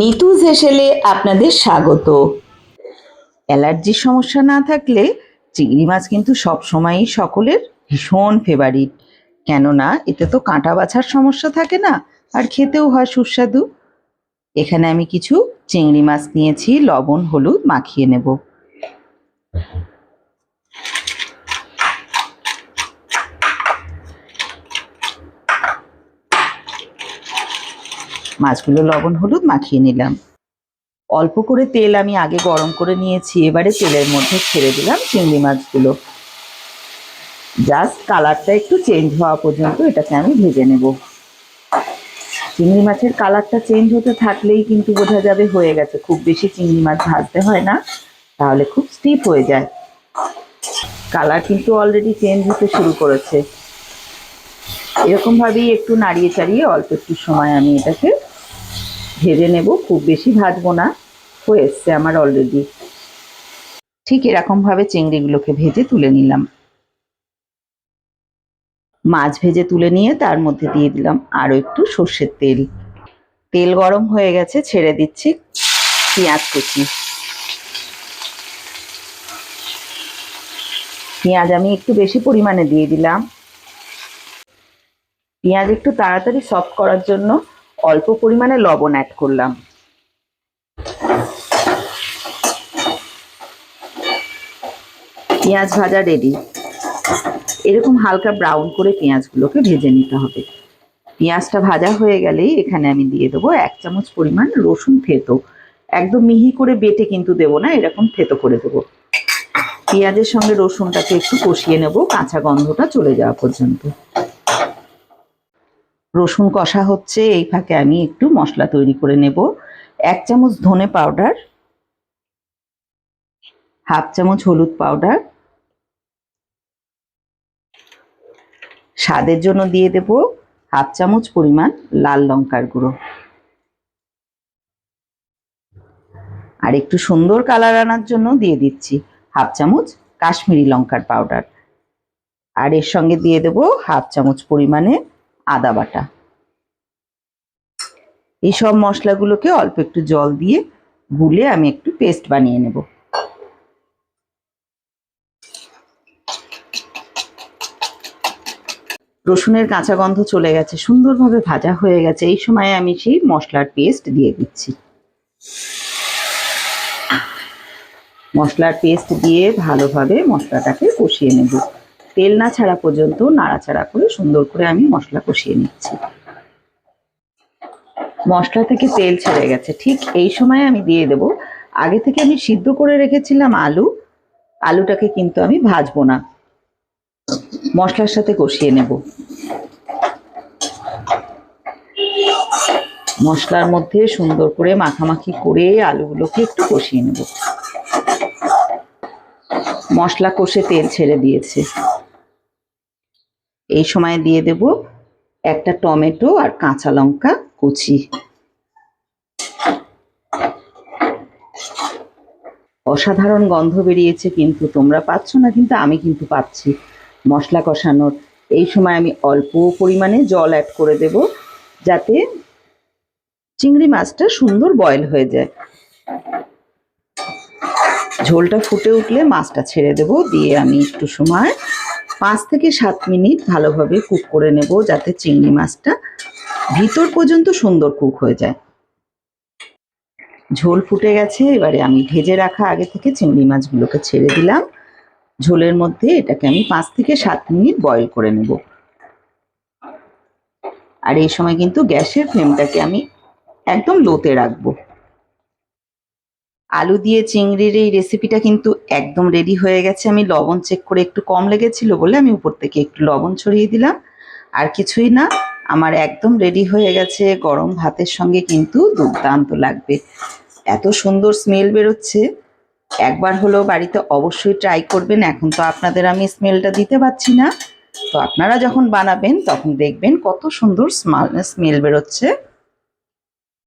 নিতুজ হেসেলে আপনাদের স্বাগত। অ্যালার্জির সমস্যা না থাকলে চিংড়ি মাছ কিন্তু সবসময়ই সকলের ভীষণ ফেভারিট কেননা এতে তো কাঁটা বাছার সমস্যা থাকে না, আর খেতেও হয় সুস্বাদু। এখানে আমি কিছু চিংড়ি মাছ নিয়েছি, লবণ, হলুদ মাখিয়ে নেব। মাছগুলো লবণ, হলুদ মাখিয়ে নিলাম। অল্প করে তেল আমি আগে গরম করে নিয়েছি, এবারে তেলের মধ্যে ছেড়ে দিলাম চিংড়ি মাছগুলো। জাস্ট কালারটা একটু চেঞ্জ হওয়া পর্যন্ত এটাকে আমি ভেজে নেব। চিংড়ি মাছের কালারটা চেঞ্জ হতে থাকলেই কিন্তু বোঝা যাবে হয়ে গেছে। খুব বেশি চিংড়ি মাছ ভাজতে হয় না, তাহলে খুব স্টিপ হয়ে যায়। কালার কিন্তু অলরেডি চেঞ্জ হতে শুরু করেছে। এরকম ভাবেই একটু নাড়িয়ে চাড়িয়ে অল্প একটু সময় আমি এটাকে ভেজে নেব। খুব বেশি ভাজবো না। হয়ে এসছে আমার অলরেডি ঠিক এরকমভাবে চিংড়িগুলোকে ভেজে তুলে নিলাম। মাছ ভেজে তুলে নিয়ে তার মধ্যে দিয়ে দিলাম আরও একটু সর্ষের তেল। তেল গরম হয়ে গেছে, ছেড়ে দিচ্ছি পেঁয়াজ কুচি। পেঁয়াজ আমি একটু বেশি পরিমাণে দিয়ে দিলাম। পেঁয়াজ একটু তাড়াতাড়ি সফট করার জন্য অল্প পরিমাণে লবণ অ্যাড করলাম। পেঁয়াজ ভাজা রেডি এরকম হালকা ব্রাউন করে পেঁয়াজগুলোকে ভেজে নিতে হবে। পেঁয়াজটা ভাজা হয়ে গেলেই এখানে আমি দিয়ে দেবো এক চামচ পরিমাণ রসুন থেতো। একদম মিহি করে বেটে কিন্তু দেবো না, এরকম থেতো করে দেবো। পেঁয়াজের সঙ্গে রসুনটাকে একটু কষিয়ে নেব, কাঁচা গন্ধটা চলে যাওয়া পর্যন্ত। রসুন কষা হচ্ছে, এই ফাঁকে আমি একটু মশলা তৈরি করে নেব। এক চামচ ধনে পাউডার, হাফ চামচ হলুদ পাউডার। স্বাদের জন্য দিয়ে দেব হাফ চামচ পরিমাণ লাল লঙ্কার গুঁড়ো। আর একটু সুন্দর কালার আনার জন্য দিয়ে দিচ্ছি হাফ চামচ কাশ্মীরি লঙ্কার পাউডার। আর এর সঙ্গে দিয়ে দেব হাফ চামচ পরিমাণে আদা বাটা। এই সব মশলাগুলোকে অল্প একটু জল দিয়ে গুলে আমি একটু পেস্ট বানিয়ে নেব। রসুনের কাঁচা গন্ধ চলে গেছে, সুন্দরভাবে ভাজা হয়ে গেছে। এই সময় আমি সেই মশলার পেস্ট দিয়ে দিচ্ছি। মশলার পেস্ট দিয়ে ভালোভাবে মশলাটাকে কষিয়ে নেব। তেল না ছাড়া পর্যন্ত নাড়াচাড়া করে সুন্দর করে আমি মশলা কষিয়ে নিচ্ছি। মশলা থেকে তেল ছেড়ে গেছে। ঠিক এই সময় আমি দিয়ে দেব। আগে থেকে আমি সিদ্ধ করে রেখেছিলাম আলু। আলুটাকে কিন্তু আমি ভাজবো না। মশলার সাথে কষিয়ে নেব। মশলার মধ্যে সুন্দর করে মাখামাখি করে আলুগুলোকে একটু কষিয়ে নেব। মশলা কষে তেল ছেড়ে দিয়েছে। এই সময় দিয়ে দেব একটা টমেটো আর কাঁচা লঙ্কা কুচি। অসাধারণ গন্ধ বেরিয়েছে কিন্তু তোমরা পাচ্ছ না, কিন্তু আমি কিন্তু পাচ্ছি। মশলা কষানোর এই সময় আমি অল্প পরিমাণে জল অ্যাড করে দেব যাতে চিংড়ি মাছটা সুন্দর বয়েল হয়ে যায়। ঝোলটা ফুটে উঠলে মাছটা ছেড়ে দেব, দিয়ে আমি একটু সময় পাঁচ থেকে সাত মিনিট ভালোভাবে কুক করে নেব যাতে চিংড়ি মাছটা ভিতর পর্যন্ত সুন্দর কুক হয়ে যায়। ঝোল ফুটে গেছে, এবারে আমি ভেজে রাখা আগে থেকে চিংড়ি মাছগুলোকে ছেড়ে দিলাম। ঝোলের মধ্যে এটাকে আমি পাঁচ থেকে সাত মিনিট বয়েল করে নেব। আর এই সময় কিন্তু গ্যাসের ফ্লেমটাকে আমি একদম লোতে রাখব। আলু দিয়ে চিংড়ির এই রেসিপিটা কিন্তু একদম রেডি হয়ে গেছে। আমি লবণ চেক করে একটু কম লেগেছিল বলে আমি উপর থেকে একটু লবণ ছড়িয়ে দিলাম। আর কিছুই না, আমার একদম রেডি হয়ে গেছে। গরম ভাতের সঙ্গে কিন্তু দুর্দান্ত লাগবে। এত সুন্দর স্মেল বেরোচ্ছে। একবার হলো বাড়িতে অবশ্যই ট্রাই করবেন। এখন তো আপনাদের আমি স্মেলটা দিতে পারছি না। তো আপনারা যখন বানাবেন, তখন দেখবেন কত সুন্দর স্মেল বেরোচ্ছে।